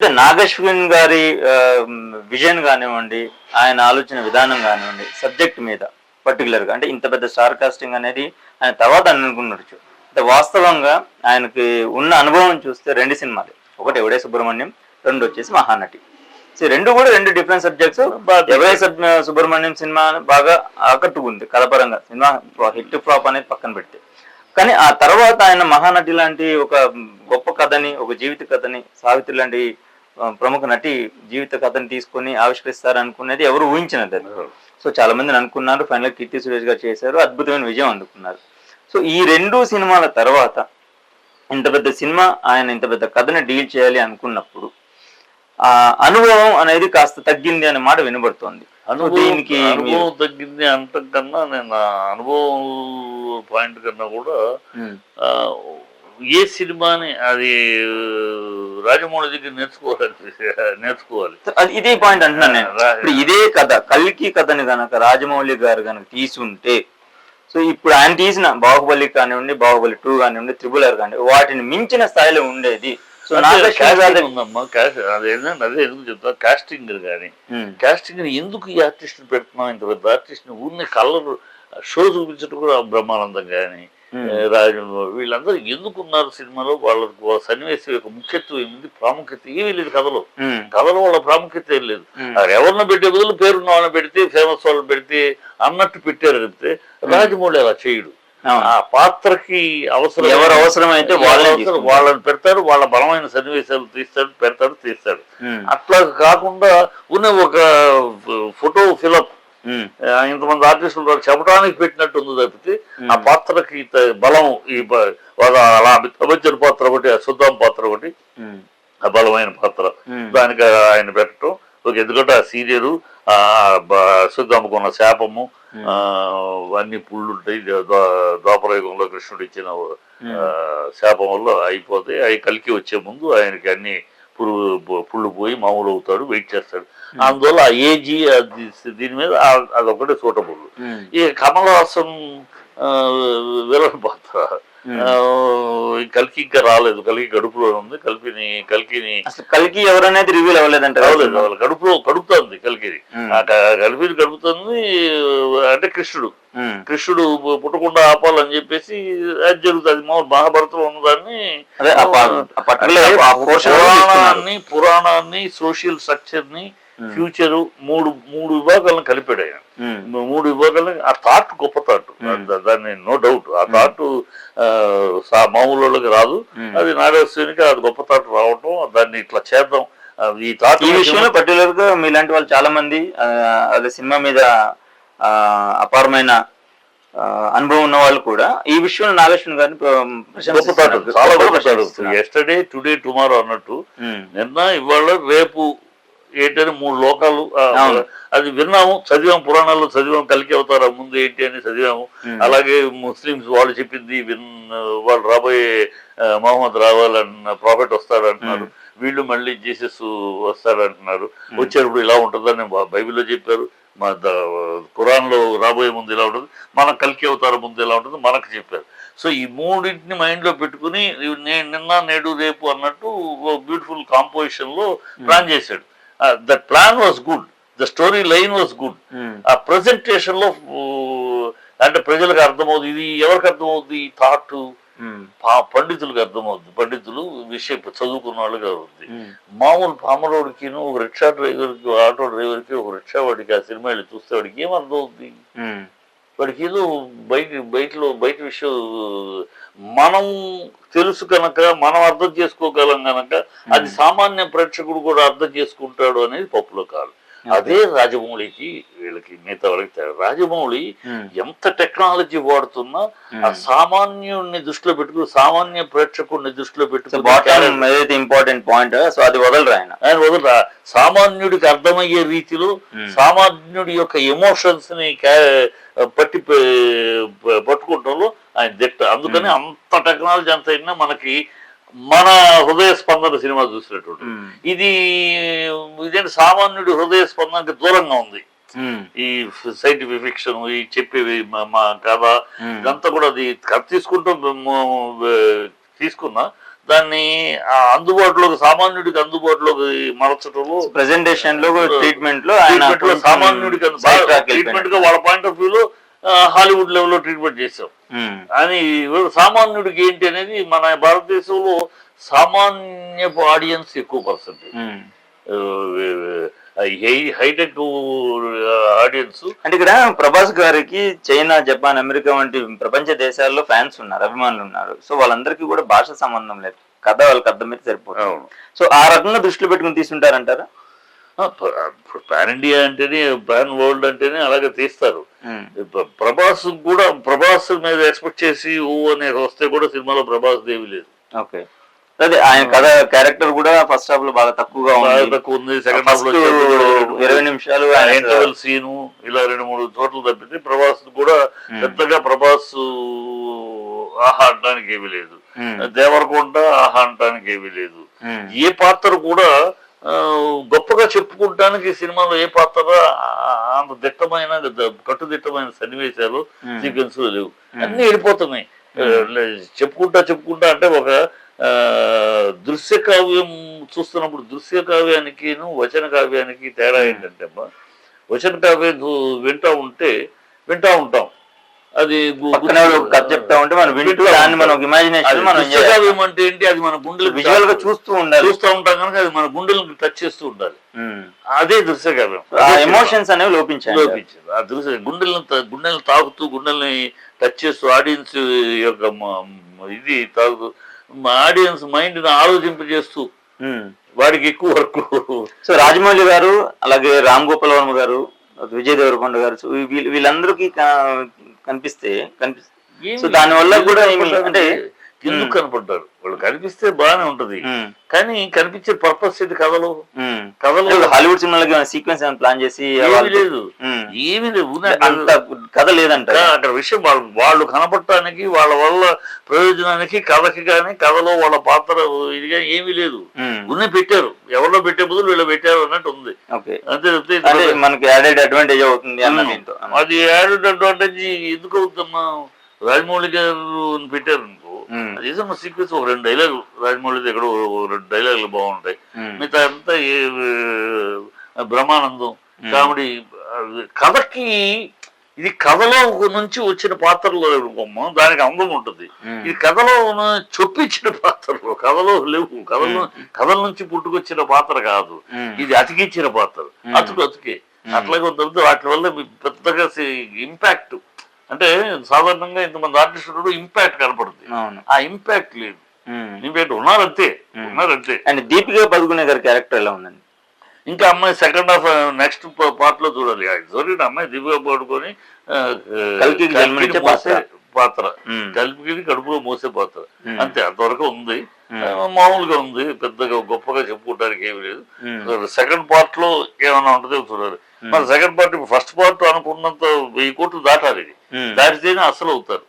అంటే నాగశ్విన్ గారి విజన్ కానివ్వండి ఆయన ఆలోచన విధానం కానివ్వండి సబ్జెక్ట్ మీద పర్టికులర్గా అంటే ఇంత పెద్ద స్టార్ కాస్టింగ్ అనేది ఆయన తర్వాత అనుకున్నచ్చు అంటే వాస్తవంగా ఆయనకి ఉన్న అనుభవం చూస్తే రెండు సినిమాలు. ఒకటి ఎవడే సుబ్రహ్మణ్యం రెండు వచ్చేసి మహానటి. సో రెండు కూడా రెండు డిఫరెంట్ సబ్జెక్ట్స్. ఎవడే సబ్- సుబ్రహ్మణ్యం సినిమా బాగా ఆకట్టుకుంది కథపరంగా సినిమా హిట్ ఫ్లాప్ అనేది పక్కన పెడితే. కానీ ఆ తర్వాత ఆయన మహానటి లాంటి ఒక గొప్ప కథని ఒక జీవిత కథని సావిత్రి లాంటి ప్రముఖ నటి జీవిత కథని తీసుకొని ఆవిష్కరిస్తారు అనుకునేది ఎవరు ఊహించినది అది సో చాలా మంది అనుకున్నారు ఫైనల్ కీర్తి సురేష్ గారు చేశారు అద్భుతమైన విజయం అందుకున్నారు. సో ఈ రెండు సినిమాల తర్వాత ఇంత పెద్ద సినిమా ఆయన ఇంత పెద్ద కథని డీల్ చేయాలి అనుకున్నప్పుడు ఆ అనుభవం అనేది కాస్త తగ్గింది అనే మాట వినబడుతోంది. దీనికి అనుభవం తగ్గింది అంటం కన్నా నేను అనుభవం పాయింట్ కన్నా కూడా ఏ సినిమాని అది రాజమౌళి దగ్గర నేర్చుకోవాలి నేర్చుకోవాలి. ఇదే పాయింట్ అంటున్నాను నేను. ఇదే కథ కల్కి కథని గనక రాజమౌళి గారు గనక తీసుంటే సో ఇప్పుడు ఆయన తీసిన బాహుబలి కానివ్వండి బాహుబలి టూ కానివ్వండి త్రిబుల్ ఆర్ కానివ్వండి వాటిని మించిన స్థాయిలో ఉండేది. సో ఉందమ్మా అదేంటంటే అదే ఎందుకు చెప్తా కాస్టింగ్ కానీ కాస్టింగ్ ఎందుకు ఈ ఆర్టిస్ట్ పెడుతున్నాం ఇంత పెద్ద ఆర్టిస్ట్ ఊరిని కలర్ షో చూపించడం కూడా బ్రహ్మానందం కానీ ఉమ్, రాజు వీళ్ళందరూ ఎందుకు ఉన్నారు సినిమాలో? వాళ్ళకు వాళ్ళ సన్నివేశం యొక్క ముఖ్యత్వం ఏమిటి? ప్రాముఖ్యత ఏమీ లేదు కథలో. ఉమ్, కథలో వాళ్ళ ప్రాముఖ్యత ఏం లేదు. అది ఎవరిని పెట్టే బదులు పేరున్న వాళ్ళని పెడితే ఫేమస్ వాళ్ళని పెడితే అన్నట్టు పెట్టారు చెప్తే రాజమౌళి అలా చేయడు. ఆ పాత్రకి అవసరం ఎవరు అవసరమైతే వాళ్ళ వాళ్ళని పెడతాడు వాళ్ళ బలమైన సన్నివేశాలు తీస్తాడు పెడతాడు తీస్తాడు అట్లా కాకుండా ఉన్న ఒక ఫోటో ఫిలప్ ఇంతమంది ఆర్టిస్టులు ఉన్నారు, చెప్పడానికి పెట్టినట్టు ఉంది తప్పితే ఆ పాత్రకి బలం ఈ అలా అమితాబచ్చన్ పాత్ర ఒకటి ఆ సుద్దాం పాత్ర ఒకటి ఆ బలమైన పాత్ర. దానికి ఆయన పెట్టడం ఒక ఎందుకంటే ఆ సీరియల్ ఆ సుద్దమ్మకున్న శాపము ఆ, అన్ని పుళ్ళు ఉంటాయి. ద్వా- ద్వాపరయుగంలో కృష్ణుడు ఇచ్చిన శాపం వల్ల అయిపోతాయి అవి కలికి వచ్చే ముందు ఆయనకి అన్ని పురుగు పుళ్ళు పోయి మామూలు అవుతాడు వెయిట్ చేస్తాడు. అందువల్ల ఆ ఏజీ అది దీని మీద అదొకటి సూటబుల్. ఉమ్, ఈ కమల్ హాసన్ విలన్ పాత్ర? ఈ కల్కి ఇంకా రాలేదు. కల్కి గడుపులో ఉంది. కల్కిని కల్కిని కల్కి ఎవరనేది రివీల్ అవ్వలేదంట వాళ్ళ కడుపులో కడుపుతోంది కల్కిని. కల్పిని గడుపుతుంది అంటే కృష్ణుడు. కృష్ణుడు పుట్టకుండా ఆపాలని చెప్పేసి అది జరుగుతుంది. మామూలు మహాభారతంలో ఉన్నదాన్ని. పురాణాన్ని పురాణాన్ని సోషల్ స్ట్రక్చర్ని ఫ్యూచర్ మూడు మూడు విభాగాలను కలిపాడు ఆయన ఉమ్, మూడు విభాగాలు ఆ థాట్ గొప్ప థాట్ దాన్ని నో డౌట్ ఆ థాట్ మామూలు వాళ్ళకి రాదు. Hmm. అది నాగేశ్వరికి అది గొప్ప థాట్ రావటం దాన్ని ఇట్లా చేద్దాం. ఈ థాట్ ఈ విషయంలో పర్టికులర్గా మీలాంటి వాళ్ళు చాలా మంది అదే సినిమా మీద అపారమైన అనుభవం ఉన్న వాళ్ళు కూడా ఈ విషయంలో నాగేశ్వన్ గారిని. ఎస్టర్డే టుడే టుమారో అన్నట్టు నిన్న ఇవాళ రేపు ఏంటని మూడు లోకాలు. అది విన్నాము చదివాము పురాణాల్లో చదివాము కలికి అవుతారా ముందు ఏంటి అని చదివాము. అలాగే ముస్లిమ్స్ వాళ్ళు చెప్పింది విన్ వాళ్ళు రాబోయే మహమ్మద్ రావాలన్న ప్రాఫిట్ వస్తాడంటున్నారు. వీళ్ళు మళ్ళీ జీసస్ వస్తాడంటున్నారు. వచ్చేటప్పుడు ఇలా ఉంటుందని బైబిల్లో చెప్పారు. మా ఖురాన్లో రాబోయే ముందు ఇలా ఉంటుంది మన కలికి అవతార ముందు ఎలా ఉంటుంది మనకు చెప్పారు. సో ఈ మూడింటిని మైండ్లో పెట్టుకుని ఇవి నే- నిన్న నేడు రేపు అన్నట్టు బ్యూటిఫుల్ కాంపోజిషన్లో ప్లాన్ చేశాడు. That plan was good the story line was good ఆ ప్రజెంటేషన్లో ఊ, అంటే ప్రజలకు అర్థమవుతుంది ఇది ఎవరికి అర్థమవుతుంది ఈ థాట్ ఉమ్, పండితులకు అర్థమవుతుంది పండితులు విషయం చదువుకున్న వాళ్ళకి అవుతుంది ఉమ్, మామూలు పామరోడికి ఒక రిక్షా డ్రైవర్కి ఆటో డ్రైవర్కి ఒక రిక్షా వాడికి ఆ సినిమా వెళ్ళి చూస్తే వాడికి ఏం అర్థం అవుతుంది ఉమ్, వాడికి ఏదో బయట బయటలో బయట విషయం మనం తెలుసు కనుక మనం అర్థం చేసుకోగలం కనుక అది సామాన్య ప్రేక్షకుడు కూడా అర్థం చేసుకుంటాడు అనేది పప్పులో కాదు అదే రాజమౌళికి వీళ్ళకి మిగతా వాళ్ళకి తేడా. రాజమౌళి. ఎంత టెక్నాలజీ వాడుతున్నా ఆ సామాన్యుడిని దృష్టిలో పెట్టుకుని సామాన్య ప్రేక్షకుడిని దృష్టిలో పెట్టుకుని ఇంపార్టెంట్ పాయింట్ సో అది వదలరు ఆయన. ఆయన వదల సామాన్యుడికి అర్థమయ్యే రీతిలో సామాన్యుడి యొక్క ఎమోషన్స్ని పట్టి పట్టుకుంటంలో ఆయన దిట్ట. అందుకని అంత టెక్నాలజీ అంత అయినా మనకి మన హృదయ స్పందన సినిమా చూసినటువంటి. ఇది ఇదేంటి సామాన్యుడి హృదయ స్పందనకి దూరంగా ఉంది. ఈ సైంటిఫిక్ ఫిక్షన్ ఈ చెప్పేవి మా- కథ. ఇదంతా కూడా అది కథ తీసుకుంటూ తీసుకున్నా దాన్ని అందుబాటులోకి సామాన్యుడికి అందుబాటులోకి మరచడంలో ప్రెజెంటేషన్లో ట్రీట్మెంట్లో ట్రీట్మెంట్లో సామాన్యుడికి ట్రీట్మెంట్గా వాళ్ళ పాయింట్ ఆఫ్ వ్యూలో హాలీవుడ్ లెవెల్లో ట్రీట్మెంట్ చేసాం అని సామాన్యుడికి ఏంటి అనేది మన భారతదేశంలో సామాన్యపు ఆడియన్స్ ఎక్కువ పర్సెంటేజ్ ఉమ్. హైటెక్ ఆడియన్స్ అంటే ఇక్కడ ప్రభాస్ గారికి చైనా జపాన్ అమెరికా వంటి ప్రపంచ దేశాల్లో ఫ్యాన్స్ ఉన్నారు అభిమానులు ఉన్నారు. సో వాళ్ళందరికీ కూడా భాష సంబంధం లేదు. కథ వాళ్ళకి అర్థమైతే సరిపోతుంది. సో ఆ రకంగా దృష్టిలో పెట్టుకుని తీసుంటారంటారా పాన్ ఇండియా అంటేనే పాన్ వరల్డ్ అంటేనే అలాగే తీస్తారు. ప్రభాస్ కూడా ప్రభాస్ మీద ఎక్స్పెక్ట్ చేసి ఊ అనే వస్తే కూడా సినిమాలో ప్రభాస్ దేవి లేదు. ఓకే. అదే ఆయన కథ క్యారెక్టర్ కూడా ఫస్ట్ హాఫ్లో బాగా తక్కువగా తక్కువ ఉంది. సెకండ్ హాఫ్లో ఇరవై నిమిషాలు ఇంటర్వెల్ సీను ఇలా రెండు మూడు చోట్ల తప్పితే ప్రభాస్ కూడా పెద్దగా ప్రభాస్ ఆహా అనడానికి ఏమీ లేదు. దేవరకొండ ఆహా అనడానికి ఏమీ లేదు. ఏ పాత్ర కూడా గొప్పగా చెప్పుకుంటానికి సినిమాలో ఏ పాత్ర అంత దిట్టమైన కట్టుదిట్టమైన సన్నివేశాలు. సీక్వెన్స్ లేవు. అన్ని వెళ్ళిపోతున్నాయి. చెప్పుకుంటా చెప్పుకుంటా అంటే ఒక దృశ్య కావ్యం చూస్తున్నప్పుడు దృశ్య కావ్యానికి వచన కావ్యానికి తేడా ఏంటంటే అమ్మా వచన కావ్యం వింటా ఉంటే వింటా ఉంటాం. అది కథ చెప్తా ఉంటే మనం వింటూ దాన్ని మనం. ఇమాజినేషన్ మనం ఏంటి? అది మన గుండెలు విజువల్గా చూస్తూ ఉండాలి. చూస్తూ ఉంటాం కనుక అది మన గుండెలను టచ్ చేస్తూ ఉండాలి. అదే దృశ్య కావ్యం ఆ ఎమోషన్స్ అనేవి లోపించాయి. లోపించింది ఆ దృశ్య గుండెలను గుండెలను తాకుతూ గుండెల్ని టచ్ చేస్తూ ఆడియన్స్ యొక్క ఇది తాగుతూ ఆడియన్స్ మైండ్ని ఆలోచింపజేస్తూ. వాడికి ఎక్కువ వర్క్. సో రాజమౌళి గారు అలాగే రామ్ గోపాల్ వర్మ గారు విజయ్ దేవరకొండ గారు వీళ్ళందరికీ కనిపిస్తే కనిపి సో దానివల్ల కూడా ఏమి అంటే ఎందుకు కనపడ్డారు? వాళ్ళు కనిపిస్తే బాగానే ఉంటది. కానీ కనిపించే పర్పస్ ఇది కథలో. కథలో హాలీవుడ్ సినిమాలకి సీక్వెన్స్ ఏమైనా ప్లాన్ చేసి ఏమీ లేదు. ఏమీ లేవు అంత కథ లేదంట. అక్కడ విషయం వాళ్ళు వాళ్ళు కనపడటానికి వాళ్ళ వల్ల ప్రయోజనానికి కథకి కానీ కథలో వాళ్ళ పాత్ర ఇది కానీ ఏమీ లేదు. ఉన్నే పెట్టారు. ఎవరిలో పెట్టే బదులు వీళ్ళు పెట్టారు అన్నట్టు ఉంది. అంతే తప్పితే మనకి యాడెడ్ అడ్వాంటేజ్ అవుతుంది అన్న అది యాడెడ్ అడ్వాంటేజ్ ఎందుకు అవుతుందమ్మా రాజమౌళి గారు పెట్టారు. అనుకో ఉమ్, అది ఏదమ్మా సీక్వెన్స్ ఒక రెండు డైలాగులు రాజమౌళి దగ్గర రెండు డైలాగులు బాగుంటాయి. మిగతా అంతా బ్రహ్మానందం కామెడీ కథకి ఇది కథలో నుంచి వచ్చిన పాత్రలో అనుకోమ్మ దానికి అందం ఉంటుంది. ఇది కథలో చొప్పించిన పాత్రలు కథలో లేవు. కథలో కథల నుంచి పుట్టుకొచ్చిన పాత్ర కాదు. ఇది అతికించిన పాత్ర. అతుకు అతికే. అట్లాగే ఉంటుంది వాటి వల్ల మీ పెద్దగా ఇంపాక్ట్ అంటే సాధారణంగా ఇంతమంది ఆర్టిస్టులు ఇంపాక్ట్ కనపడుతుంది ఆ ఇంపాక్ట్ లేదు. ఇంపాక్ట్ ఉన్నారంతే. ఉన్నారంతే. అండ్ దీపిక పదుకునే గారి క్యారెక్టర్ ఎలా ఉందండి? ఇంకా అమ్మాయి సెకండ్ హాఫ్ నెక్స్ట్ పార్ట్లో చూడాలి. జరిగిన అమ్మాయి దివ్య పడుకొని జన్మనిచ్చే మోసే పాత్ర. ఉమ్, కలిపికి కడుపులో మోసే పాత్ర. అంతే అంతవరకు ఉంది. మామూలుగా ఉంది. పెద్దగా గొప్పగా చెప్పుకోవడానికి ఏమీ లేదు. సెకండ్ పార్ట్లో ఏమైనా ఉంటుందో చూడాలి. మరి సెకండ్ పార్ట్ ఫస్ట్ పార్ట్ అనుకున్నంత వెయ్యి కోట్లు దాటాలి ఇది. దాటితేనే అసలు అవుతారు